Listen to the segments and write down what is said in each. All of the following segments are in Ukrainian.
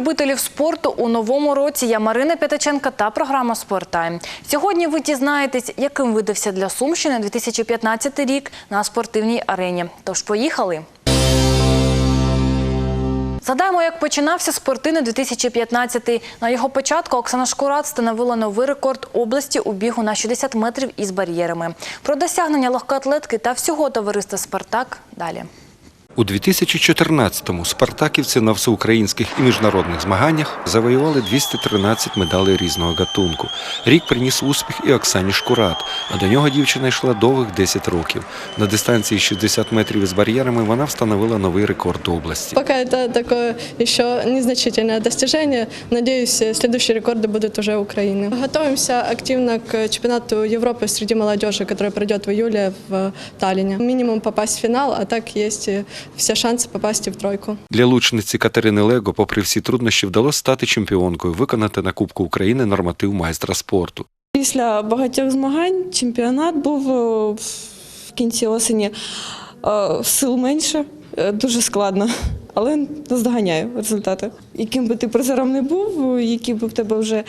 Любителів спорту у новому році. Я Марина П'ятаченка та програма «Спорттайм». Сьогодні ви дізнаєтесь, яким видався для Сумщини 2015 рік на спортивній арені. Тож поїхали. Згадаємо, як починався спортивний 2015. На його початку Оксана Шкурат встановила новий рекорд області у бігу на 60 метрів із бар'єрами. Про досягнення легкоатлетки та всього товариства «Спартак» далі. У 2014-му спартаківці на всеукраїнських і міжнародних змаганнях завоювали 213 медалей різного гатунку. Рік приніс успіх і Оксані Шкурат, а до нього дівчина йшла довгих 10 років. На дистанції 60 метрів із бар'єрами вона встановила новий рекорд області. Пока это такое еще незначительное достижение. Надеюсь, э, следующие рекорды будут уже Украины. Готовимся активно к чемпионату Европы среди молодежи, который пройдет в июле в Таллине. Минимум попасть в финал, а так есть э, все шанси попасти в тройку. Для лучниці Катерини Лего, попри всі труднощі, вдалося стати чемпіонкою, виконати на Кубку України норматив майстра спорту. Після багатьох змагань чемпіонат був е, в кінці осені Е, сил менше, е, дуже складно, але наздоганяю результати. Яким би ти призером не був, який би в тебе вже е,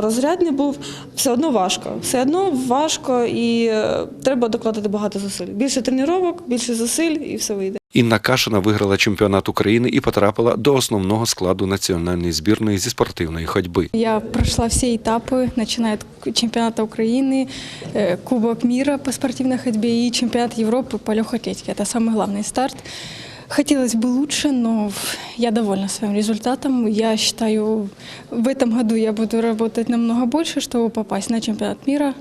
розряд не був, все одно важко. Все одно важко і е, треба докладати багато зусиль. Більше тренувань, більше зусиль і все вийде. Інна Кашина виграла чемпіонат України і потрапила до основного складу національної збірної зі спортивної ходьби. Я прошла все этапы, начиная от чемпионата Украины, э, Кубок мира по спортивной ходьбе и чемпионат Европы по легкой атлетике. Это самый главный старт. Хотелось бы лучше, но я довольна своим результатом. Я считаю, в этом году я буду работать намного больше, чтобы попасть на чемпионат мира.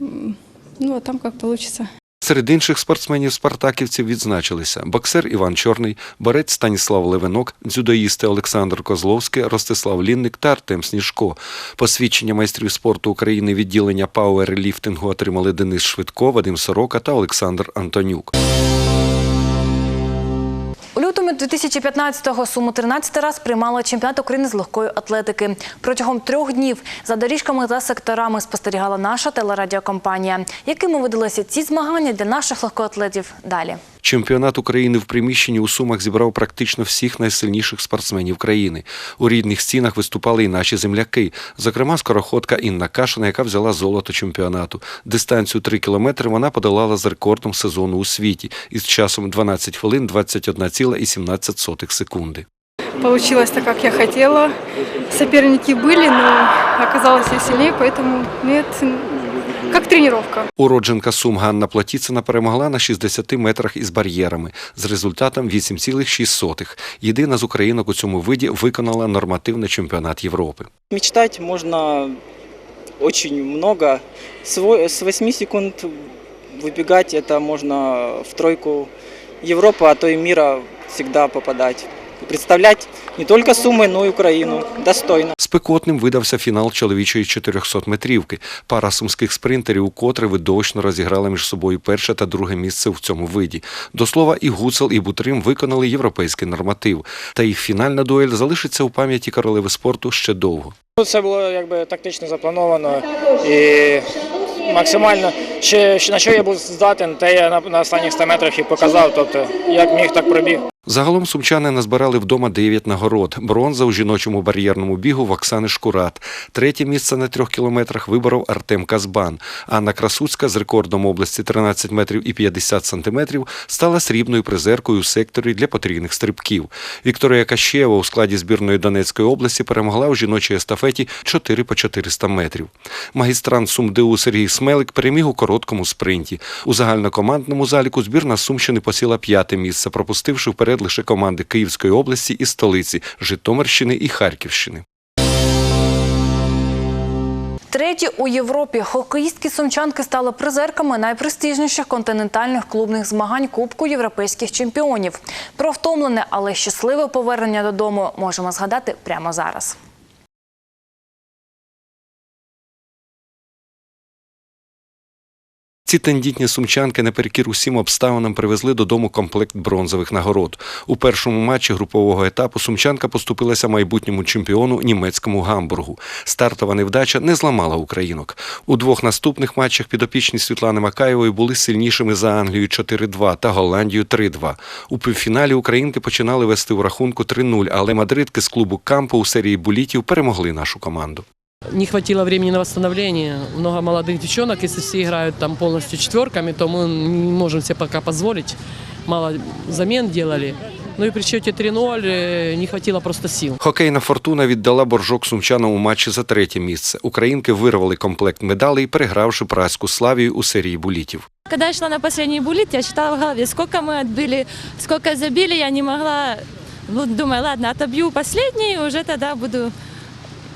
М, Ну, а там как получится. Серед інших спортсменів-спартаківців відзначилися боксер Іван Чорний, борець Станіслав Левинок, дзюдоїсти Олександр Козловський, Ростислав Лінник та Артем Сніжко. Посвідчення майстрів спорту України відділення пауерліфтингу отримали Денис Швидко, Вадим Сорока та Олександр Антонюк. Лютому 2015-го Суму 13 раз приймала чемпіонат України з легкої атлетики. Протягом трьох днів за доріжками та секторами спостерігала наша телерадіокомпанія. Якими видалися ці змагання для наших легкоатлетів далі? Чемпіонат України в приміщенні у Сумах зібрав практично всіх найсильніших спортсменів країни. У рідних стінах виступали і наші земляки, зокрема скороходка Інна Кашина, яка взяла золото чемпіонату. Дистанцію 3 кілометри вона подолала з рекордом сезону у світі із часом 12 хвилин 21,17 секунди. Получилось так, как я хотела. Соперники были, но оказалось я сильнее, поэтому нет, как тренировка. Уродженка Сум Ганна Платіцина перемогла на 60 метрах із бар'єрами з результатом 8,6. Єдина з українок у цьому виді виконала нормативний чемпіонат Європи. Мечтать можно очень много. С во- С 8 секунд выбегать это можно в тройку Европы, а то и мира всегда попадать. И представлять не только Сумы, но и Украину достойно. Спекотним видався фінал чоловічої 400-метрівки. Пара сумських спринтерів укотре видовищно розіграла між собою перше та друге місце в цьому виді. До слова, і Гуцел, і Бутрим виконали європейський норматив. Та їх фінальна дуель залишиться у пам'яті королеви спорту ще довго. Ну, Це було якби тактично заплановано і максимально ще на що я був здатен, те я на, на останніх 100 метрах і показав. Тобто як міг, так пробіг. Загалом сумчани назбирали вдома 9 нагород. Бронза у жіночому бар'єрному бігу в Оксани Шкурат. Третє місце на трьох кілометрах виборов Артем Казбан. Анна Красуцька з рекордом області 13 метрів і 50 сантиметрів стала срібною призеркою у секторі для потрійних стрибків. Вікторія Кащеєва у складі збірної Донецької області перемогла у жіночій естафеті 4 по 400 метрів. Магістрант СумДУ Сергій Смелик переміг у короткому спринті. У загальнокомандному заліку збірна Сумщини посіла п'яте місце, пропустивши вперед лише команди Київської області і столиці Житомирщини і Харківщини. Треті у Європі хокеїстки сумчанки стали призерками найпрестижніших континентальних клубних змагань Кубку європейських чемпіонів. Про втомлене, але щасливе повернення додому можемо згадати прямо зараз. Ці тендітні сумчанки наперекір усім обставинам привезли додому комплект бронзових нагород. У першому матчі групового етапу сумчанка поступилася майбутньому чемпіону німецькому гамбургу. Стартова невдача не зламала українок. У двох наступних матчах підопічні Світлани Макаєвої були сильнішими за Англію 4-2 та Голландію 3-2. У півфіналі українки починали вести у рахунку 3-0, але мадридки з клубу Кампо у серії булітів перемогли нашу команду. Не хватило времени на восстановление. Много молодых девчонок. Если все играют там полностью четверками, то мы не можем себе пока позволить. Мало замен делали. Ну и при счете 3-0 э, не хватило просто сил. Хокейна фортуна віддала боржок сумчанам у матчі за третє місце. Українки вирвали комплект медалей, перегравши праську славію у серії булітів. Когда я шла на последний буллит, я считала в голове, сколько мы отбили, сколько забили, я не могла. Ну, думаю, ладно, отобью последний, и уже тогда буду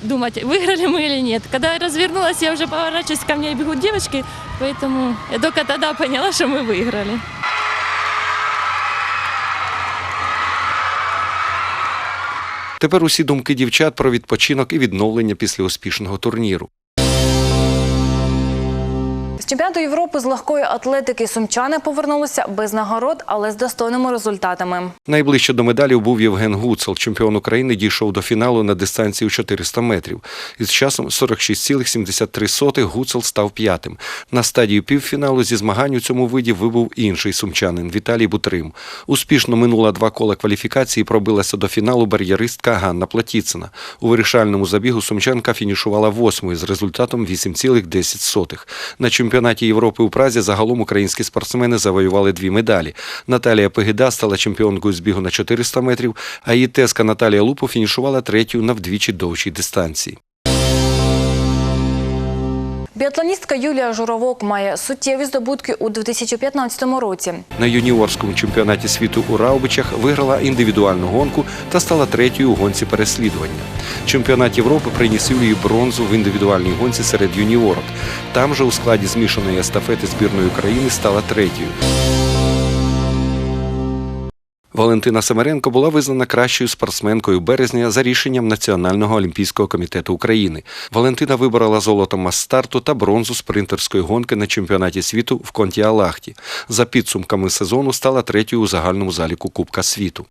думать, выиграли мы или нет. Когда я развернулась, я уже поворачиваюсь, ко мне бегут девочки, поэтому я только тогда поняла, что мы выиграли. Тепер усі думки дівчат про відпочинок і відновлення після успішного турніру. Чемпіонату Європи з легкої атлетики сумчани повернулися без нагород, але з достойними результатами. Найближче до медалів був Євген Гуцел. Чемпіон України дійшов до фіналу на дистанції у 400 метрів. Із часом 46,73 Гуцел став п'ятим. На стадію півфіналу зі змагань у цьому виді вибув інший сумчанин Віталій Бутрим. Успішно минула два кола кваліфікації пробилася до фіналу бар'єристка Ганна Платіцина. У вирішальному забігу сумчанка фінішувала восьмою з результатом 8,10. На чемпіонаті Європи у Празі загалом українські спортсмени завоювали дві медалі. Наталія Пегида стала чемпіонкою з бігу на 400 метрів, а її теска Наталія Лупо фінішувала третю на вдвічі довшій дистанції. Біатлоністка Юлія Журовок має суттєві здобутки у 2015 році. На юніорському чемпіонаті світу у Раубичах виграла індивідуальну гонку та стала третьою у гонці переслідування. Чемпіонат Європи приніс Юлії бронзу в індивідуальній гонці серед юніорок. Там же у складі змішаної естафети збірної України стала третьою. Валентина Семеренко була визнана кращою спортсменкою березня за рішенням Національного олімпійського комітету України. Валентина виборола золото мас-старту та бронзу спринтерської гонки на чемпіонаті світу в Контіалахті. За підсумками сезону стала третьою у загальному заліку Кубка світу.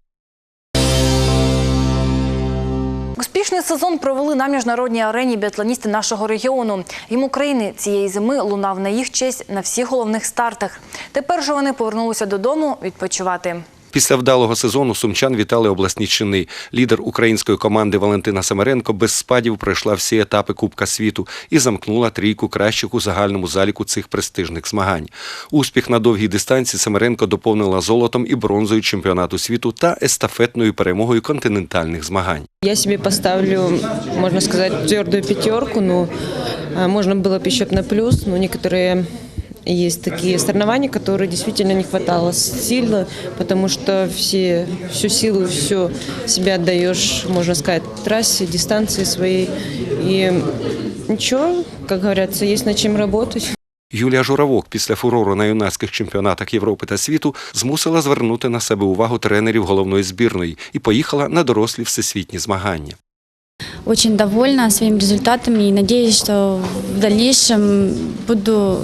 Успішний сезон провели на міжнародній арені біатлоністи нашого регіону. Їм України цієї зими лунав на їх честь на всіх головних стартах. Тепер же вони повернулися додому відпочивати. Після вдалого сезону сумчан вітали обласні чини. Лідер української команди Валентина Самаренко без спадів пройшла всі етапи Кубка світу і замкнула трійку кращих у загальному заліку цих престижних змагань. Успіх на довгій дистанції Самаренко доповнила золотом і бронзою чемпіонату світу та естафетною перемогою континентальних змагань. Я себе поставлю, можно сказать, твердую пятерку. Ну, а, можно было бы еще б на плюс, но некоторые есть такие соревнования, которые действительно не хватало силы, потому что все, всю силу, всю себя отдаешь, можно сказать, трассе, дистанции своей. И ничего, как говорится, есть над чем работать. Юлія Журавок після фурору на юнацьких чемпіонатах Європи та світу змусила звернути на себе увагу тренерів головної збірної і поїхала на дорослі всесвітні змагання. Очень довольна своими результатами и надеюсь, что в дальнейшем буду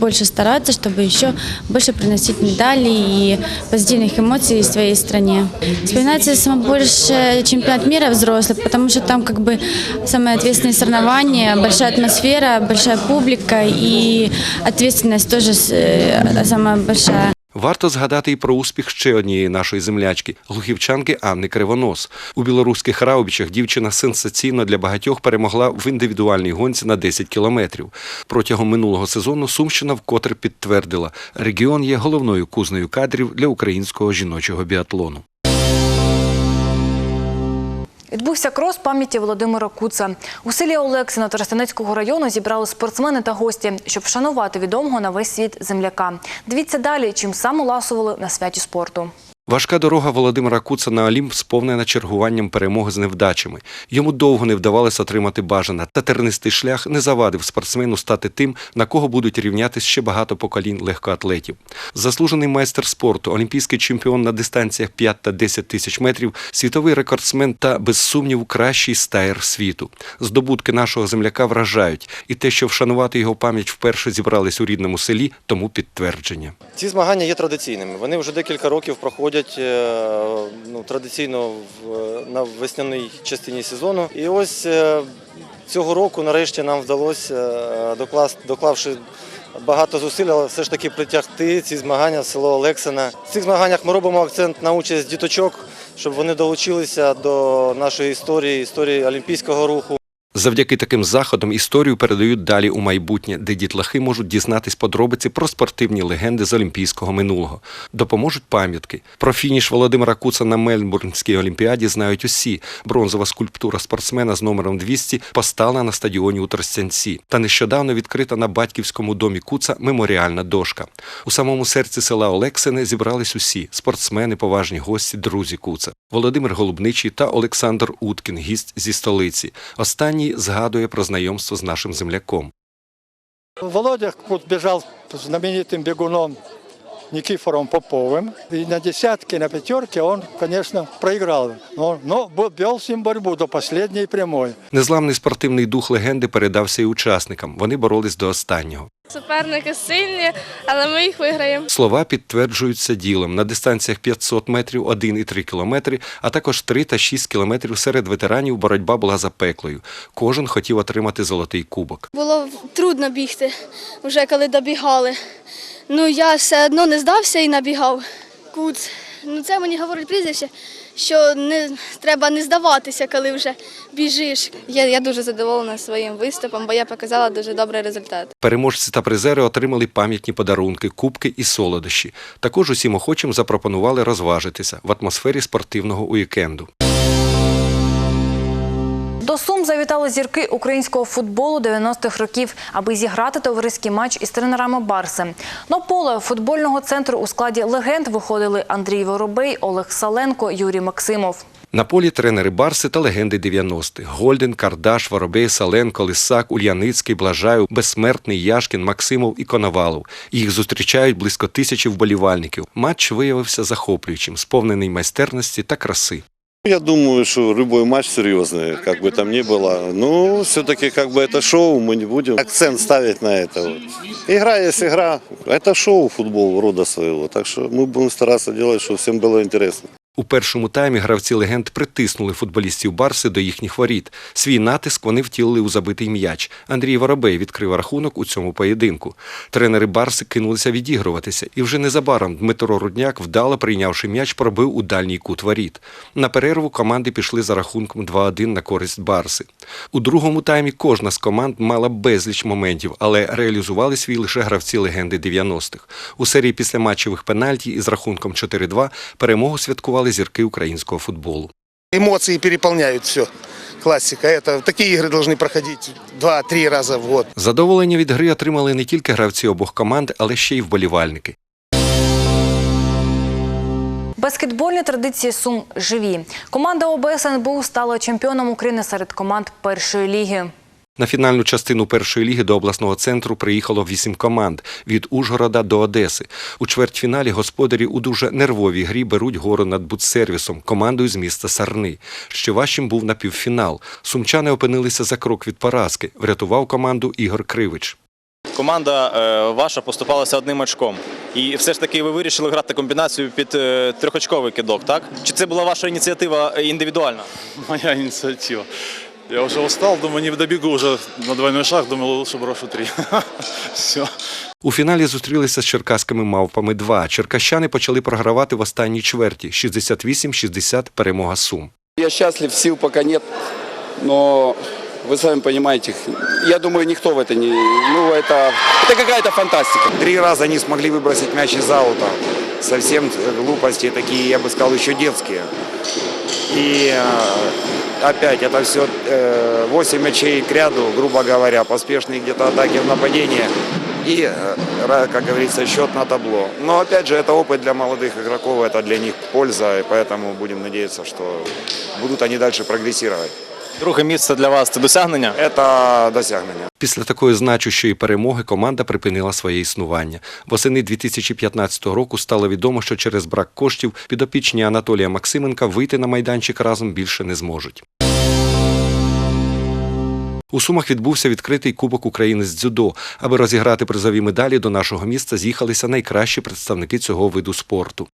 больше стараться, чтобы еще больше приносить медали и позитивных эмоций своей стране. Вспоминается самое больше чемпионат мира взрослых, потому что там как бы самые ответственные соревнования, большая атмосфера, большая публика и ответственность тоже э, самая большая. Варто згадати і про успіх ще однієї нашої землячки глухівчанки Анни Кривонос. У білоруських Раубічах дівчина сенсаційно для багатьох перемогла в індивідуальній гонці на 10 кілометрів. Протягом минулого сезону Сумщина вкотре підтвердила, регіон є головною кузнею кадрів для українського жіночого біатлону. Відбувся крос пам'яті Володимира Куца. У селі Олексіна Тростянецького району зібрали спортсмени та гості, щоб вшанувати відомого на весь світ земляка. Дивіться далі, чим саме ласували на святі спорту. Важка дорога Володимира Куца на Олімп сповнена чергуванням перемоги з невдачами. Йому довго не вдавалося отримати бажане, та тернистий шлях не завадив спортсмену стати тим, на кого будуть рівнятись ще багато поколінь легкоатлетів. Заслужений майстер спорту, олімпійський чемпіон на дистанціях 5 та 10 тисяч метрів, світовий рекордсмен та, без сумніву, кращий стаєр світу. Здобутки нашого земляка вражають, і те, що вшанувати його пам'ять вперше зібрались у рідному селі, тому підтвердження. Ці змагання є традиційними. Вони вже декілька років проходять е, ну, традиційно на весняній частині сезону. І ось е, цього року нарешті нам вдалося, е, доклавши багато зусиль, але все ж таки притягти ці змагання в село Олексина. В цих змаганнях ми робимо акцент на участь діточок, щоб вони долучилися до нашої історії, історії олімпійського руху. Завдяки таким заходам історію передають далі у майбутнє, де дітлахи можуть дізнатись подробиці про спортивні легенди з олімпійського минулого. Допоможуть пам'ятки. Про фініш Володимира Куца на Мельбурнській олімпіаді знають усі. Бронзова скульптура спортсмена з номером 200 постала на стадіоні у Тростянці. Та нещодавно відкрита на батьківському домі Куца меморіальна дошка. У самому серці села Олексине зібрались усі спортсмени, поважні гості, друзі Куца. Володимир Голубничий та Олександр Уткін, гість зі столиці. Останній згадує про знайомство з нашим земляком. Володя біжав знаменитим бігуном Никифором Поповым. И на десятке, на пятерке он, конечно, проиграл. Но, но вел с ним борьбу до последней прямой. Незламний спортивний дух легенди передався і учасникам. Вони боролись до останнього. Суперники сильні, але ми їх виграємо. Слова підтверджуються ділом. На дистанціях 500 метрів, 1,3 кілометри, а також 3 та 6 кілометрів серед ветеранів боротьба була запеклою. Кожен хотів отримати золотий кубок. Було трудно бігти, вже коли добігали. Ну я все одно не здався і набігав. Куц. Ну це мені говорить прізвище, що не треба не здаватися, коли вже біжиш. Я, я дуже задоволена своїм виступом, бо я показала дуже добрий результат. Переможці та призери отримали пам'ятні подарунки, кубки і солодощі. Також усім охочим запропонували розважитися в атмосфері спортивного уікенду. Сум завітали зірки українського футболу 90-х років, аби зіграти товариський матч із тренерами Барси. На поле футбольного центру у складі легенд виходили Андрій Воробей, Олег Саленко, Юрій Максимов. На полі тренери Барси та легенди 90-х. Гольден, Кардаш, Воробей, Саленко, Лисак, Ульяницький, Блажаєв, Безсмертний, Яшкін, Максимов і Коновалов. Їх зустрічають близько тисячі вболівальників. Матч виявився захоплюючим, сповнений майстерності та краси. Я думаю, что любой матч серьезный, как бы там ни было. Но все-таки как бы это шоу, мы не будем акцент ставить на это. Вот. Игра есть игра. Это шоу футбол рода своего. Так что мы будем стараться делать, чтобы всем было интересно. У першому таймі гравці легенд притиснули футболістів Барси до їхніх воріт. Свій натиск вони втілили у забитий м'яч. Андрій Воробей відкрив рахунок у цьому поєдинку. Тренери Барси кинулися відігруватися, і вже незабаром Дмитро Рудняк, вдало прийнявши м'яч, пробив у дальній кут воріт. На перерву команди пішли за рахунком 2-1 на користь Барси. У другому таймі кожна з команд мала безліч моментів, але реалізували свій лише гравці легенди 90-х. У серії післяматчевих пенальті із рахунком 4-2 перемогу святкували зірки українського футболу. Эмоции переполняют все. Классика. Это такие игры должны проходить два-три раза в год. Задоволення від гри отримали не тільки гравці обох команд, але ще й вболівальники. Баскетбольні традиції Сум живі. Команда ОБС НБУ стала чемпіоном України серед команд першої ліги. На фінальну частину першої ліги до обласного центру приїхало вісім команд від Ужгорода до Одеси. У чвертьфіналі господарі у дуже нервовій грі беруть гору над бутсервісом, командою з міста Сарни. Що важчим був напівфінал. Сумчани опинилися за крок від поразки. Врятував команду Ігор Кривич. Команда е, ваша поступалася одним очком. І все ж таки ви вирішили грати комбінацію під е, трьохочковий кидок, так? Чи це була ваша ініціатива е, індивідуальна? Моя инициатива. Я уже устал, думаю, не добегу уже на двойной шаг, думал, лучше брошу три. Все. У фіналі зустрілися з черкаськими мавпами 2. Черкащани почали програвати в останній чверті 68-60 перемога Сум. Я счастлив, сил пока нет, но вы сами понимаете, я думаю, никто в это не... Ну, это, это какая-то фантастика. Три раза не смогли выбросить мяч из аута. Совсем глупости такие, я бы сказал, еще детские. И э, опять это все 8 мячей к ряду, грубо говоря, поспешные где-то атаки в нападение. и, э, ра- как говорится, счет на табло. Но опять же, это опыт для молодых игроков, это для них польза, и поэтому будем надеяться, что будут они дальше прогрессировать. Друге місце для вас це досягнення? Это досягнення. Після такої значущої перемоги команда припинила своє існування. Восени 2015 року стало відомо, що через брак коштів підопічні Анатолія Максименка вийти на майданчик разом більше не зможуть. У Сумах відбувся відкритий Кубок України з дзюдо. Аби розіграти призові медалі, до нашого міста з'їхалися найкращі представники цього виду спорту.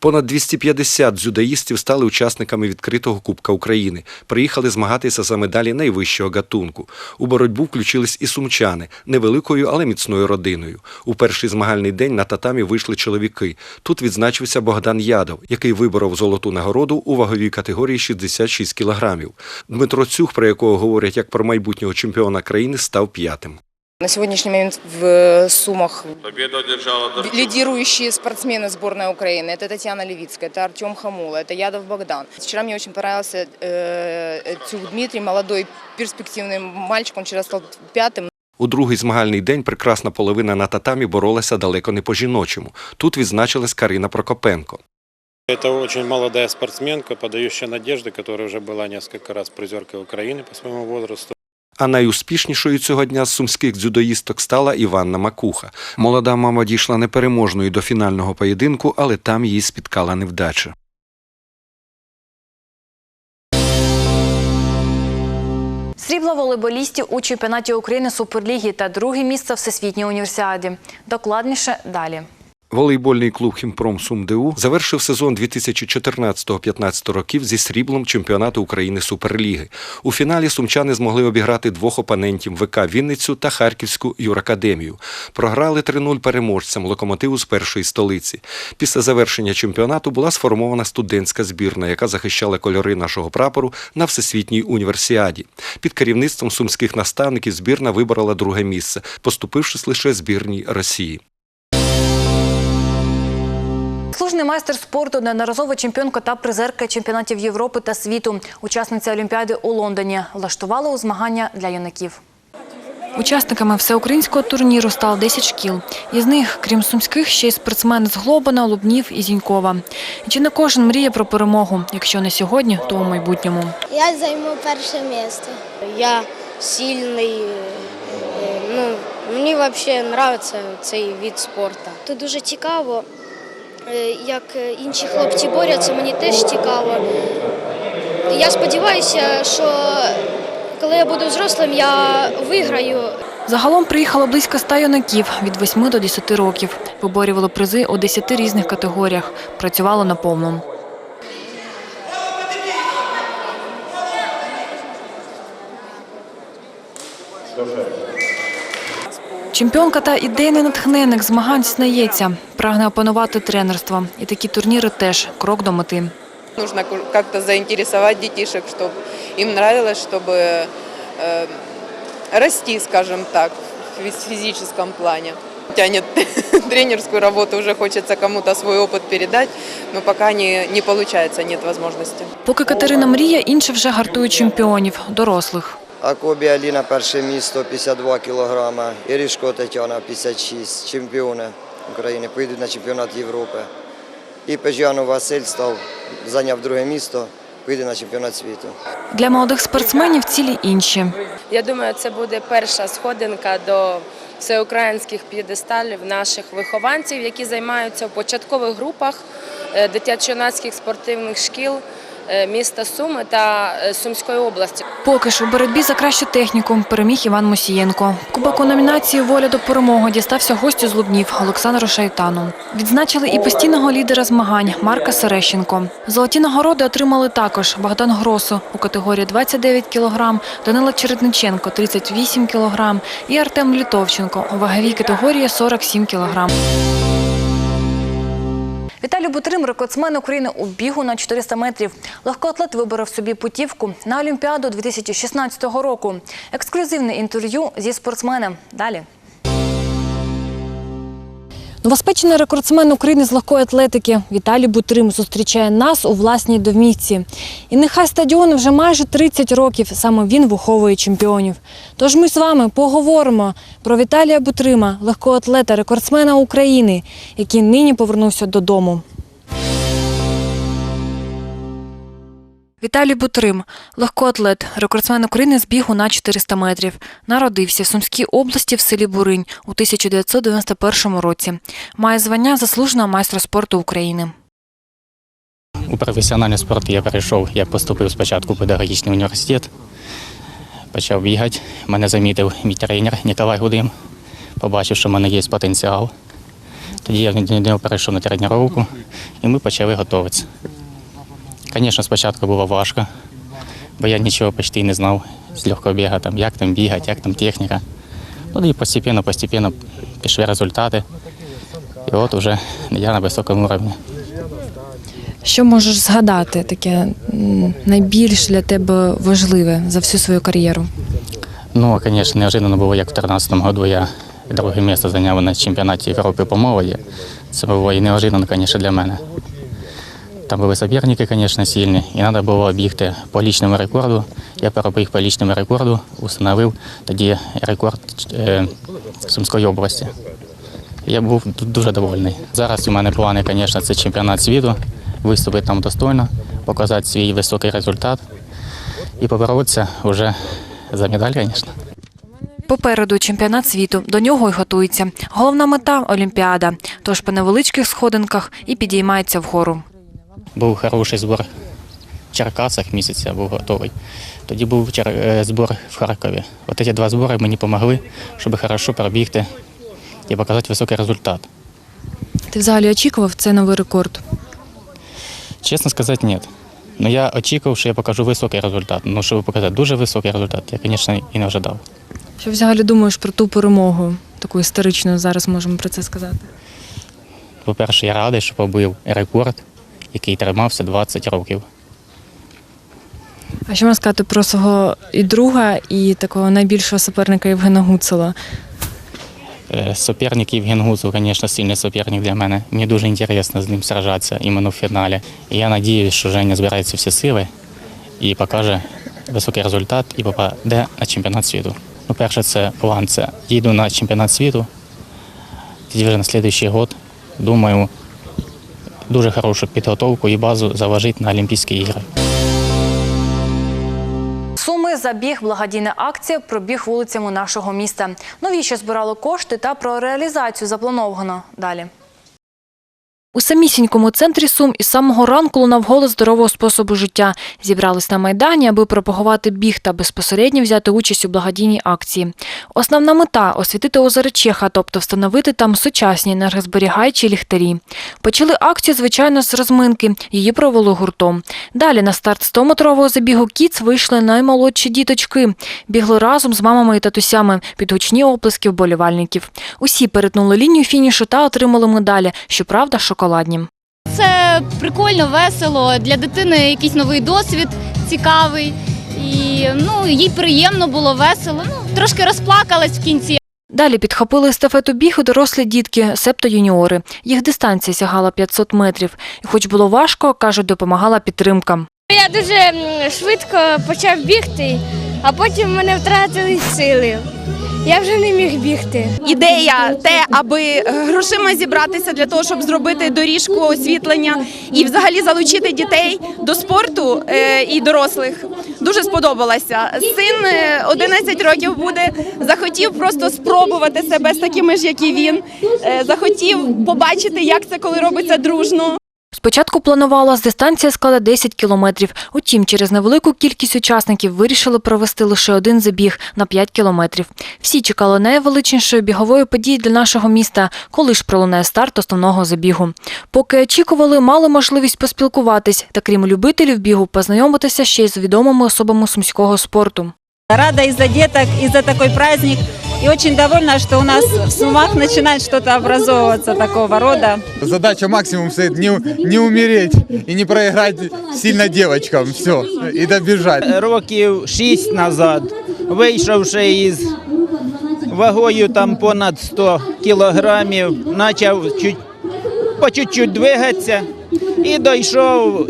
Понад 250 дзюдоїстів стали учасниками відкритого Кубка України. Приїхали змагатися за медалі найвищого гатунку. У боротьбу включились і сумчани невеликою, але міцною родиною. У перший змагальний день на татамі вийшли чоловіки. Тут відзначився Богдан Ядов, який виборов золоту нагороду у ваговій категорії 66 кілограмів. Дмитро Цюх, про якого говорять як про майбутнього чемпіона країни, став п'ятим. На сегодняшний момент в Сумах Победу одержала лидирующие спортсмены сборной Украины. Это Татьяна Левицкая, это Артем Хамула, это Ядов Богдан. Вчера мне очень понравился э, Тюх Дмитрий, молодой перспективный мальчик, он вчера стал пятым. У другий змагальний день прекрасна половина на татамі боролася далеко не по-жіночому. Тут відзначилась Карина Прокопенко. Это очень молодая спортсменка, подающая надежды, которая уже была несколько раз призеркой Украины по своему возрасту. А найуспішнішою цього дня з сумських дзюдоїсток стала Іванна Макуха. Молода мама дійшла непереможною до фінального поєдинку, але там її спіткала невдача. Срібло волейболістів у чемпіонаті України Суперліги та друге місце Всесвітній універсіаді. Докладніше далі. Волейбольний клуб Хімпром СумДУ завершив сезон 2014-15 років зі сріблом чемпіонату України Суперліги. У фіналі сумчани змогли обіграти двох опонентів ВК Вінницю та Харківську юракадемію. Програли 3-0 переможцям локомотиву з першої столиці. Після завершення чемпіонату була сформована студентська збірна, яка захищала кольори нашого прапору на всесвітній універсіаді. Під керівництвом сумських наставників збірна виборола друге місце, поступившись лише збірній Росії. Служний майстер спорту, неодноразова чемпіонка та призерка чемпіонатів Європи та світу, учасниця Олімпіади у Лондоні, влаштувала у змагання для юнаків. Учасниками всеукраїнського турніру стало 10 шкіл. Із них, крім сумських, ще й спортсмени з Глобана, Лубнів і Зінькова. І чи не кожен мріє про перемогу? Якщо не сьогодні, то у майбутньому. Я займу перше місце. Я сильний. е, Ну, мені взагалі подобається цей вид спорту. Тут дуже цікаво, як інші хлопці борються, мені теж цікаво. Я сподіваюся, що коли я буду взрослим, я виграю. Загалом приїхало близько ста юнаків від 8 до 10 років. Виборювали призи у 10 різних категоріях. Працювало на повному. Чемпіонка та ідейний натхненник змагань зізнається, прагне опанувати тренерство. І такі турніри теж крок до мети. Нужно ку- как-то заинтересовать детишек, чтобы им нравилось, чтобы э, расти, скажем так, в физ- физическом плане. Тянет тренерскую работу, уже хочется кому-то свой опыт передать, но пока не, не получается, нет возможности. Поки Катерина мріє, інші вже гартують чемпіонів, дорослих. Акобі Аліна перше місто 52 кілограма, Ірішко Тетяна 56, чемпіони України, поїдуть на чемпіонат Європи. І Пежіанов Василь став, зайняв друге місто, поїде на чемпіонат світу. Для молодих спортсменів цілі інші. Я думаю, це буде перша сходинка до всеукраїнських п'єдесталів наших вихованців, які займаються в початкових групах е, дитячо-юнацьких спортивних шкіл міста Суми та е, Сумської області. Поки ж у боротьбі за кращу техніку переміг Іван Мосієнко. Кубок у номінації Воля до перемоги дістався гостю з Лубнів Олександру Шайтану. Відзначили і постійного лідера змагань Марка Серещенко. Золоті нагороди отримали також Богдан Гросу у категорії 29 кг, Данила Чередниченко 38 кг і Артем Літовченко у ваговій категорії 47 кг. Віталій Бутрим – рекордсмен України у бігу на 400 метрів. Легкоатлет виборов собі путівку на Олімпіаду 2016 року. Ексклюзивне інтерв'ю зі спортсменом. Далі. Новоспечений рекордсмен України з легкої атлетики Віталій Бутрим зустрічає нас у власній домівці. І нехай стадіону вже майже 30 років саме він виховує чемпіонів. Тож ми з вами поговоримо про Віталія Бутрима, легкоатлета, рекордсмена України, який нині повернувся додому. Віталій Бутрим, легкоатлет, рекордсмен України з бігу на 400 метрів. Народився в Сумській області в селі Буринь у 1991 році. Має звання заслуженого майстра спорту України. У професіональний спорт я перейшов, я поступив спочатку в педагогічний університет, почав бігати. Мене замітив мій тренер Ніколай Гудим, побачив, що в мене є потенціал. Тоді я перейшов на тренування і ми почали готуватися. Звісно, спочатку було важко, бо я нічого почти не знав з легкого бігу, там, як там бігати, як там техніка. Ну і постепенно, постепенно пішли результати. І от вже я на високому рівні. Що можеш згадати таке найбільш для тебе важливе за всю свою кар'єру? Ну, звісно, неожиданно було, як в 2013 году я друге місце зайняв на чемпіонаті Європи по молоді. Це було і неожиданно, звісно, для мене. Там були суперники, звісно, сильні, і треба було бігти по лічному рекорду. Я перебіг по лічному рекорду, установив тоді рекорд е, Сумської області. Я був дуже довольний. Зараз у мене плани, звісно, це чемпіонат світу, виступити там достойно, показати свій високий результат і поборотися вже за медаль, звісно. Попереду чемпіонат світу. До нього й готується. Головна мета Олімпіада. Тож по невеличких сходинках і підіймається вгору. Був хороший збор в Черкасах місяць я був готовий. Тоді був е, збор в Харкові. От ці два збори мені допомогли, щоб хорошо пробігти і показати високий результат. Ти взагалі очікував цей новий рекорд? Чесно сказати, ні. Ну я очікував, що я покажу високий результат. Ну, щоб показати дуже високий результат, я, звісно, і не ожидав. Що взагалі думаєш про ту перемогу, таку історичну, зараз можемо про це сказати? По-перше, я радий, що побив рекорд, який тримався 20 років. А що можна сказати про свого і друга, і такого найбільшого суперника Євгена Гуцела? Е, Соперник Євген Гузов, звісно, сильний суперник для мене. Мені дуже цікаво з ним сражатися іменно в фіналі. І я сподіваюся, що Женя збирається всі сили і покаже високий результат і попаде на чемпіонат світу. Ну, перше, це план. Це їду на чемпіонат світу. Тоді вже на наступний год, думаю, дуже хорошу підготовку і базу заложити на Олімпійські ігри. Суми забіг благодійна акція пробіг вулицями нашого міста. Новіщо збирало кошти та про реалізацію заплановано далі. У самісінькому центрі Сум із самого ранку лунав голос здорового способу життя. Зібрались на майдані, аби пропагувати біг та безпосередньо взяти участь у благодійній акції. Основна мета освітити озеро Чеха, тобто встановити там сучасні енергозберігаючі ліхтарі. Почали акцію, звичайно, з розминки. Її провели гуртом. Далі на старт 100-метрового забігу Кіц вийшли наймолодші діточки. Бігли разом з мамами і татусями під гучні оплески вболівальників. Усі перетнули лінію фінішу та отримали медалі, щоправда, шоколадні. Це прикольно, весело. Для дитини якийсь новий досвід цікавий. І ну, їй приємно було, весело. Ну, трошки розплакалась в кінці. Далі підхопили естафету бігу дорослі дітки, себто юніори. Їх дистанція сягала 500 метрів. І хоч було важко, кажуть, допомагала підтримка. Я дуже швидко почав бігти, а потім мене втратили сили. Я вже не міг бігти. Ідея те, аби грошима зібратися для того, щоб зробити доріжку освітлення і взагалі залучити дітей до спорту е, і дорослих. Дуже сподобалася. Син е, 11 років буде, захотів просто спробувати себе з такими ж, як і він. Е, Захотів побачити, як це коли робиться дружно. Спочатку планувалась дистанція складе 10 кілометрів. Утім, через невелику кількість учасників вирішили провести лише один забіг на 5 кілометрів. Всі чекали найвеличнішої бігової події для нашого міста, коли ж пролунає старт основного забігу. Поки очікували, мали можливість поспілкуватись та крім любителів бігу, познайомитися ще й з відомими особами сумського спорту. Рада из-за деток, и за такой праздник. И очень довольна, что у нас в Сумах начинает что-то образовываться такого рода. Задача максимум стоит не, не умереть и не проиграть сильно девочкам. Все. И добежать. Років шість назад, вийшовши із вагою там понад 100 кілограмів, почав чуть, по чуть-чуть двигатися і дійшов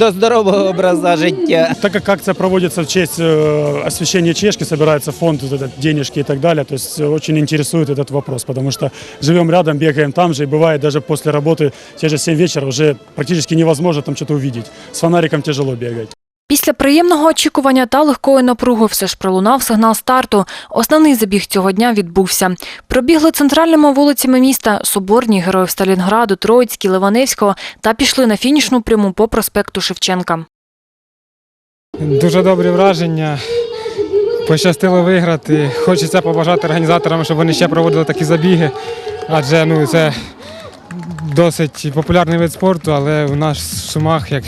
до здорового образу життя. Так как акция проводится в честь э, освящения Чешки, собирается фонд, вот этот, денежки и так далее, то есть э, очень интересует этот вопрос, потому что живем рядом, бегаем там же, и бывает даже после работы, те же 7 вечера, уже практически невозможно там что-то увидеть. С фонариком тяжело бегать. Після приємного очікування та легкої напруги все ж пролунав сигнал старту. Основний забіг цього дня відбувся. Пробігли центральними вулицями міста Соборні, Героїв Сталінграду, Троїцькі, Ливаневського та пішли на фінішну пряму по проспекту Шевченка. Дуже добрі враження. Пощастило виграти. Хочеться побажати організаторам, щоб вони ще проводили такі забіги, адже ну, це досить популярний вид спорту, але у нас в Сумах як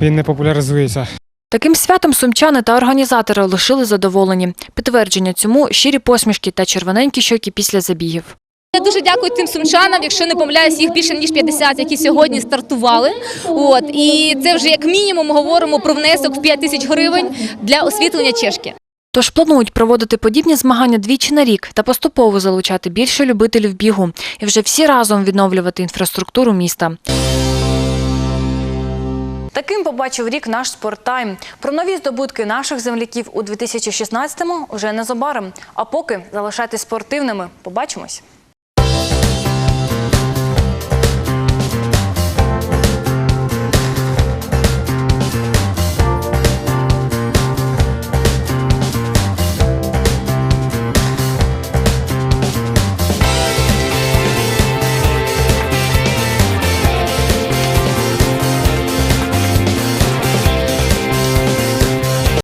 він не популяризується. Таким святом сумчани та організатори лишили задоволені. Підтвердження цьому щирі посмішки та червоненькі щоки після забігів. Я дуже дякую тим сумчанам, якщо не помиляюсь, їх більше ніж 50, які сьогодні стартували. От і це вже як мінімум говоримо про внесок в 5 тисяч гривень для освітлення чешки. Тож планують проводити подібні змагання двічі на рік та поступово залучати більше любителів бігу і вже всі разом відновлювати інфраструктуру міста. Таким побачив рік наш спорттайм. Про нові здобутки наших земляків у 2016-му вже незабаром. А поки залишайтесь спортивними. Побачимось.